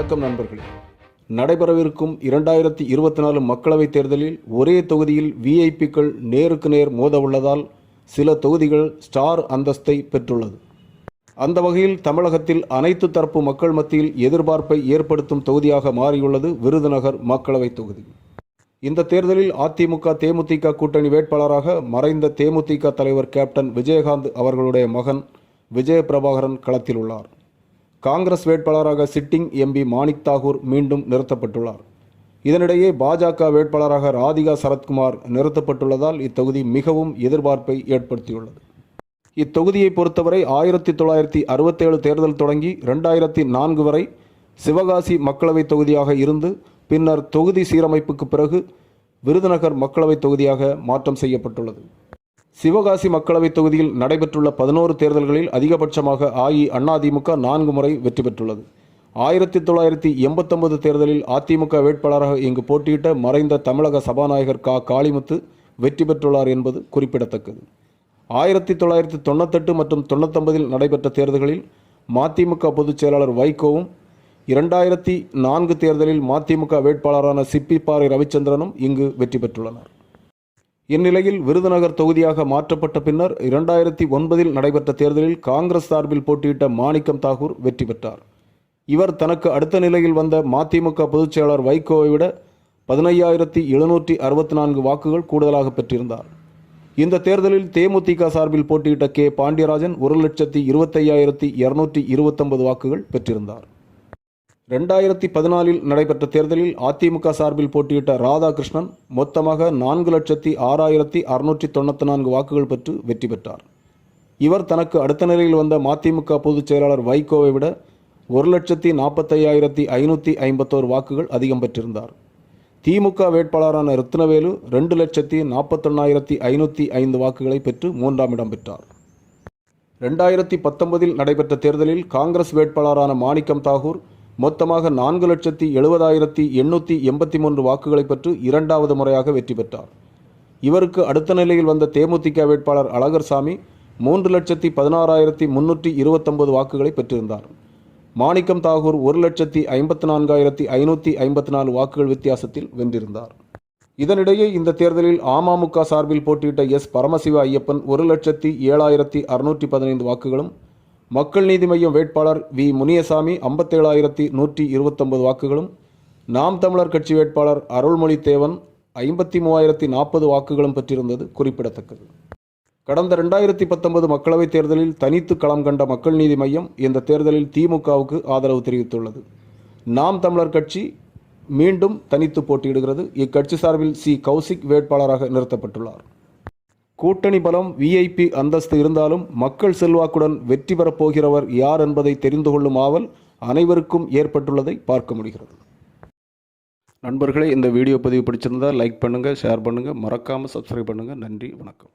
வணக்கம் நண்பர்களே. நடைபெறவிருக்கும் இரண்டாயிரத்தி இருபத்தி நாலு மக்களவைத் தேர்தலில் ஒரே தொகுதியில் விஐபிக்கள் நேருக்கு நேர் மோத உள்ளதால் சில தொகுதிகள் ஸ்டார் அந்தஸ்தை பெற்றுள்ளது. அந்த வகையில் தமிழகத்தில் அனைத்து தரப்பு மக்கள் மத்தியில் எதிர்பார்ப்பை ஏற்படுத்தும் தொகுதியாக மாறியுள்ளது விருதுநகர் மக்களவைத் தொகுதி. இந்த தேர்தலில் அதிமுக தேமுதிக கூட்டணி வேட்பாளராக மறைந்த தேமுதிக தலைவர் கேப்டன் விஜயகாந்த் அவர்களுடைய மகன் விஜய பிரபாகரன் களத்தில் உள்ளார். காங்கிரஸ் வேட்பாளராக சிட்டிங் எம்பி மாணிக் தாகூர் மீண்டும் நிறுத்தப்பட்டுள்ளார். இதனிடையே பாஜக வேட்பாளராக ராதிகா சரத்குமார் நிறுத்தப்பட்டுள்ளதால் இத்தொகுதி மிகவும் எதிர்பார்ப்பை ஏற்படுத்தியுள்ளது. இத்தொகுதியை பொறுத்தவரை ஆயிரத்தி தொள்ளாயிரத்தி அறுபத்தேழு தேர்தல் தொடங்கி ரெண்டாயிரத்தி நான்கு வரை சிவகாசி மக்களவைத் தொகுதியாக இருந்து பின்னர் தொகுதி சீரமைப்புக்கு பிறகு விருதுநகர் மக்களவைத் தொகுதியாக மாற்றம் செய்யப்பட்டுள்ளது. சிவகாசி மக்களவைத் தொகுதியில் நடைபெற்றுள்ள பதினோரு தேர்தல்களில் அதிகபட்சமாக அஇ அதிமுக நான்கு முறை வெற்றி பெற்றுள்ளது. ஆயிரத்தி தொள்ளாயிரத்தி எண்பத்தொன்பது தேர்தலில் அதிமுக வேட்பாளராக இங்கு போட்டியிட்ட மறைந்த தமிழக சபாநாயகர் கா. காளிமுத்து வெற்றி பெற்றுள்ளார் என்பது குறிப்பிடத்தக்கது. ஆயிரத்தி தொள்ளாயிரத்தி தொண்ணூத்தெட்டு மற்றும் தொண்ணூத்தொன்பதில் நடைபெற்ற தேர்தல்களில் மதிமுக பொதுச் செயலாளர் வைகோவும் இரண்டாயிரத்தி நான்கு தேர்தலில் மதிமுக வேட்பாளரான சிப்பிப்பாறை ரவிச்சந்திரனும் இங்கு வெற்றி பெற்றுள்ளனர். இந்நிலையில் விருதுநகர் தொகுதியாக மாற்றப்பட்ட பின்னர் இரண்டாயிரத்தி ஒன்பதில் நடைபெற்ற தேர்தலில் காங்கிரஸ் சார்பில் போட்டியிட்ட மாணிக்கம் தாகூர் வெற்றி பெற்றார். இவர் தனக்கு அடுத்த நிலையில் வந்த மதிமுக பொதுச் செயலாளர் வைகோவை விட பதினையாயிரத்தி எழுநூற்றி அறுபத்தி நான்கு வாக்குகள் கூடுதலாக பெற்றிருந்தார். இந்த தேர்தலில் தேமுதிக சார்பில் போட்டியிட்ட கே. பாண்டியராஜன் ஒரு லட்சத்தி இருபத்தையாயிரத்தி இருநூற்றி இருபத்தொன்பது வாக்குகள் பெற்றிருந்தார். ரெண்டாயிரத்தி பதினாலில் நடைபெற்ற தேர்தலில் அதிமுக சார்பில் போட்டியிட்ட ராதாகிருஷ்ணன் மொத்தமாக நான்கு லட்சத்தி ஆறாயிரத்தி அறுநூற்றி தொண்ணூற்றி நான்கு வாக்குகள் பெற்று வெற்றி பெற்றார். இவர் தனக்கு அடுத்த நிலையில் வந்த மதிமுக பொதுச் செயலாளர் வைகோவை விட ஒரு லட்சத்தி நாற்பத்தையாயிரத்தி ஐநூற்றி ஐம்பத்தோரு வாக்குகள் அதிகம் பெற்றிருந்தார். திமுக வேட்பாளரான ரத்னவேலு ரெண்டு லட்சத்தி நாற்பத்தொன்னாயிரத்தி ஐநூற்றி ஐந்து வாக்குகளை பெற்று மூன்றாம் இடம் பெற்றார். ரெண்டாயிரத்தி பத்தொன்பதில் நடைபெற்ற தேர்தலில் காங்கிரஸ் வேட்பாளரான மாணிக்கம் தாகூர் மொத்தமாக நான்கு லட்சத்தி எழுபதாயிரத்தி எண்ணூற்றி எண்பத்தி மூன்று வாக்குகளை பெற்று இரண்டாவது முறையாக வெற்றி பெற்றார். இவருக்கு அடுத்த நிலையில் வந்த தேமுதிக வேட்பாளர் அழகர்சாமி மூன்று லட்சத்தி பதினாறாயிரத்தி முன்னூற்றி இருபத்தொன்பது வாக்குகளை பெற்றிருந்தார். மாணிக்கம் தாகூர் ஒரு லட்சத்தி ஐம்பத்தி நான்காயிரத்தி ஐநூற்றி ஐம்பத்தி நாலு வாக்குகள் வித்தியாசத்தில் வென்றிருந்தார். இதனிடையே இந்த தேர்தலில் அமமுக சார்பில் போட்டியிட்ட எஸ். பரமசிவ ஐயப்பன் ஒரு லட்சத்தி ஏழாயிரத்தி அறுநூற்றி பதினைந்து வாக்குகளும் மக்கள் நீதி மய்யம் வேட்பாளர் வி. முனியசாமி ஐம்பத்தேழாயிரத்தி நூற்றி இருபத்தொன்பது வாக்குகளும் நாம் தமிழர் கட்சி வேட்பாளர் அருள்மொழி தேவன் ஐம்பத்தி மூவாயிரத்தி நாற்பது வாக்குகளும் பெற்றிருந்தது குறிப்பிடத்தக்கது. கடந்த ரெண்டாயிரத்தி பத்தொன்பது மக்களவைத் தேர்தலில் தனித்து களம் கண்ட மக்கள் நீதி மையம் இந்த தேர்தலில் திமுகவுக்கு ஆதரவு தெரிவித்துள்ளது. நாம் தமிழர் கட்சி மீண்டும் தனித்து போட்டியிடுகிறது. இக்கட்சி சார்பில் சி. கௌசிக் வேட்பாளராக நிறுத்தப்பட்டுள்ளார். கூட்டணி பலம் விஐபி அந்தஸ்து இருந்தாலும் மக்கள் செல்வாக்குடன் வெற்றி பெறப் போகிறவர் யார் என்பதை தெரிந்து கொள்ளும் ஆவல் அனைவருக்கும் ஏற்பட்டுள்ளதை பார்க்க முடிகிறது. நண்பர்களே இந்த வீடியோ பதிவு பிடிச்சிருந்தால் லைக் பண்ணுங்கள் ஷேர் பண்ணுங்கள் மறக்காமல் சப்ஸ்கிரைப் பண்ணுங்கள் நன்றி வணக்கம்.